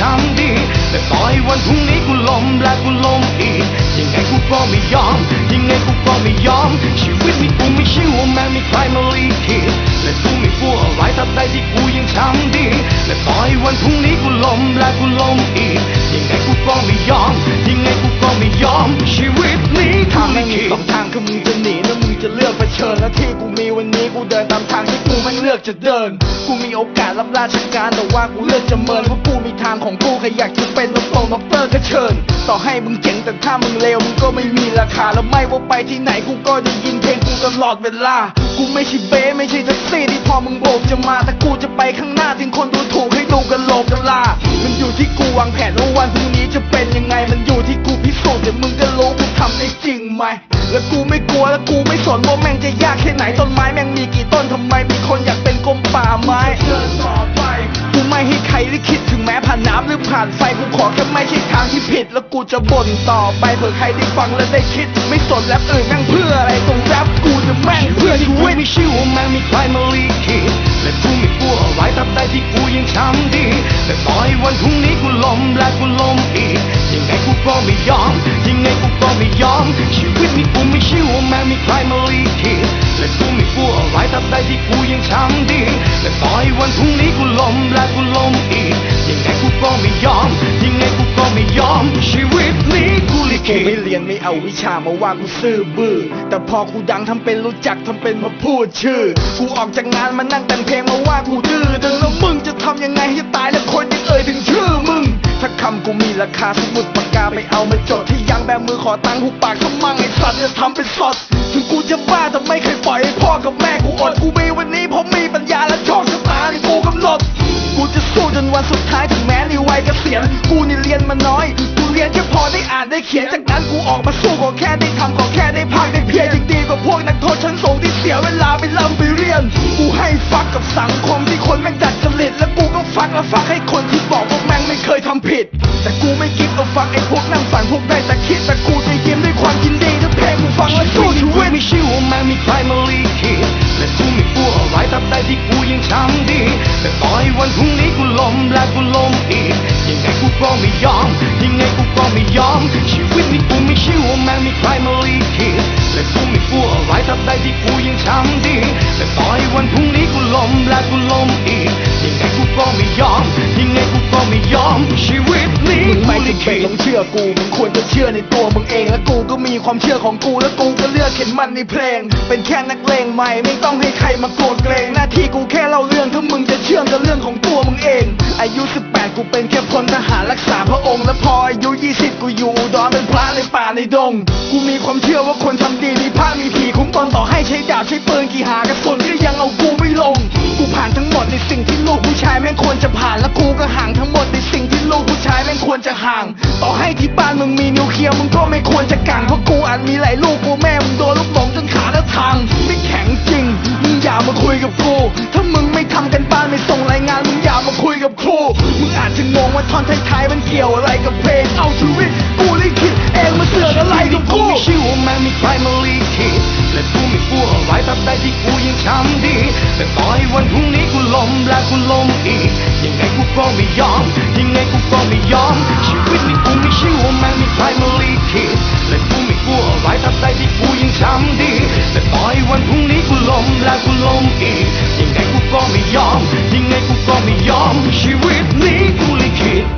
ที่กู อกจะเดิน กูมีโอกาสรับราชการแต่ว่ากูเลือกจะเมินเพราะกูมีทางของกูใครอยากจะเป็นด็อกเตอร์ด็อกเตอร์ก็เชิญ ต่อให้มึงเจ๋งแต่ถ้ามึงเลวมึงก็ไม่มีราคาแล้วไม่ว่าไปที่ไหนกูก็ได้ยินเพลงกูตลอดเวลา กูไม่ใช่เบ้ไม่ใช่แท็กซี่ที่พอมึงโบกจะมาแต่กูจะไปข้างหน้าถึงคนดูถูกให้ดูกันโหลกกันลามันอยู่ที่กูวางแผนว่าวันพรุ่งนี้จะเป็นยังไงมันอยู่ที่กูพิสูจน์เดี๋ยวมึงำได้จริงไหม แล้วกูไม่กลัวแล้วกูไม่สนว่าแม่งจะยากแค่ไหนต้นไม้แม่งมีกี่ต้นทำไมมีคนอยากเป็นกรมป่าไม้เดินต่อไปกูไม่ให้ใครลิขิตถึงแม้ผ่านน้ำหรือผ่านไฟกูขอแค่ไม่ใช่ทางที่ผิด แล้วกูจะบ่นต่อไปเผื่อใครได้ฟังและได้คิด ไม่สนแรปอื่นแม่งเพื่ออะไรตรงแรปกู ที่กูยังทำดีแต่ต่อให้วันพรุ่งนี้กูล้มและกูล้มอีก ยังไงกูก็ไม่ยอม ยังไงกูก็ไม่ยอม ชีวิตนี้กูลิกูขิไม่เรียนไม่เอาวิชามาว่ากูซื่อบื้อ แต่พอกูดังทำเป็นรู้จักทำเป็นมาพูดชื่อ กูออกจากงานมานั่งแต่งเพลงมาว่ากูดื้อแต่แล้วมึงจะทำยังไงให้ตายแล้วคนยังเอ่ยถึงชื่อมึง ถ้าคำกูมีราคาสมุดปากกาไปเอามาจดที่ยังแบมื อขอตังค์หุบปากทำมั่งไอ้สัตว์จะทำเป็นสดถึงกูจะบ้าแต่ไม่เคยปล่อยให้พ่อกับแม่กูอดกูมีวันนี้เพราะมีปัญญาและโชคชะตาที่กูกำหนดกูจะสู้จนวันสุดท้ายถึงแม้ในวัยเกษียณกูนี่เรียนมาน้อยกูเรียนแค่พอได้อ่านได้เขียนจากนั้นกูออกมาสู้ขอแค่ได้ทำขอแค่ได้พักได้เพียรยังดีกว่าพวกนักโทษชั้นสูงที่เสียเวลาไปลำไปเรียน กูให้ฟักกับสังคมที่คนแม่งดัดจริตแล้วกูก็ฟักและฟักให้คนที่ ไม่เคยทำผิด แต่กูไม่คิดเอาฟักไอ้พวกนั่งฝันพวกได้แต่คิดแต่กูจะยิ้มด้วยความยินดีถ้าเพลงมึงฟังแล้วสู้ชีวิตไม่ชื่อว่าแม่มีใครมาลีคิดและกูไม่กลัวอะไรตับใดที่กูยังทำดีแต่ต่อให้วันพรุ่งนี้กูล้มและกูล้มอีกยังไงกูก็ไม่ยอม ยังไงกูก็ไม่ยอม ชีวิตนี้กูไม่ชื่อว่าแม่มีใครมาลีคิดและกูไม่กลัวอะไรตับใดที่กูยังทำดีแต่ต่อให้วันพรุ่งนี้กูล้มและกูล้มอีกยังไงกูก็ไม่ยอม ยังไงกู ก็ไม่ยอมชีวิตนี้มึงไม่ลิจำเป็นขิตต้องเชื่อกูมึงควรจะเชื่อในตัวมึงเอง และกูก็มีความเชื่อของกู และกูก็เลือกเข็นมันในเพลง เป็นแค่นักเลงใหม่ไม่ต้องให้ใครมาโกรธเกรงหน้าที่กูแค่เล่าเรื่องถ้ามึงจะเชื่อมกับเรื่องของตัวมึงเอง อายุ 18 กูเป็นแค่พลทหารรักษาพระองค์และพออายุ 20 กูอยู่ดอุดรเป็นพระในป่าในดง กูมีความเชื่อว่าคนทำดีมีพระมีผีคุ้มตนต่อให้ใช้ดาบใช้ปืนกี่หากระสุนก็ยังเอากูไม่ลง กูผ่านทั้งหมดในสิ่งที่ กผู้ชายแม่งควรจะผ่านและกูก็ห่างทั้งหมดในสิ่งที่ลูกผู้ชายแม่งควรจะห่าง ต่อให้ที่บ้านมึงมีนิวเคลียร์มึงก็ไม่ควรจะกังเพราะกูอาจมีหลายลูกกูแม่มึงโดนลูกหลงจนขาและทางไม่แข็งจริงมึงอย่ามาคุยกับกูถ้ามึงไม่ทำกันบ้านไม่ส่งรายงานมึงอย่ามาคุยกับครูมึงอาจจะงงว่าท่อนท้ายๆมันเกี่ยวอะไรกับเพลงเอาชีวิตกูลิขิตเองมาเสือกอะไรกับกูไม่ชื่อว่าแม่มีใครมาลี ตับใดที่กูยังทำดี แต่ต่อให้วันพรุ่งนี้กูล้มและกูล้มอีก ยังไงกูก็ไม่ยอม ยังไงกูก็ไม่ยอม ชีวิตนี้กูไม่เชื่อว่าแม่มีใครมาลีคิดและกูไม่กลัวอะไรตับใดที่กูยังทำดี แต่ต่อให้วันพรุ่งนี้กูล้มและกูล้มอีก ยังไงกูก็ไม่ยอม ยังไงกูก็ไม่ยอม ชีวิตนี้กูลิขิต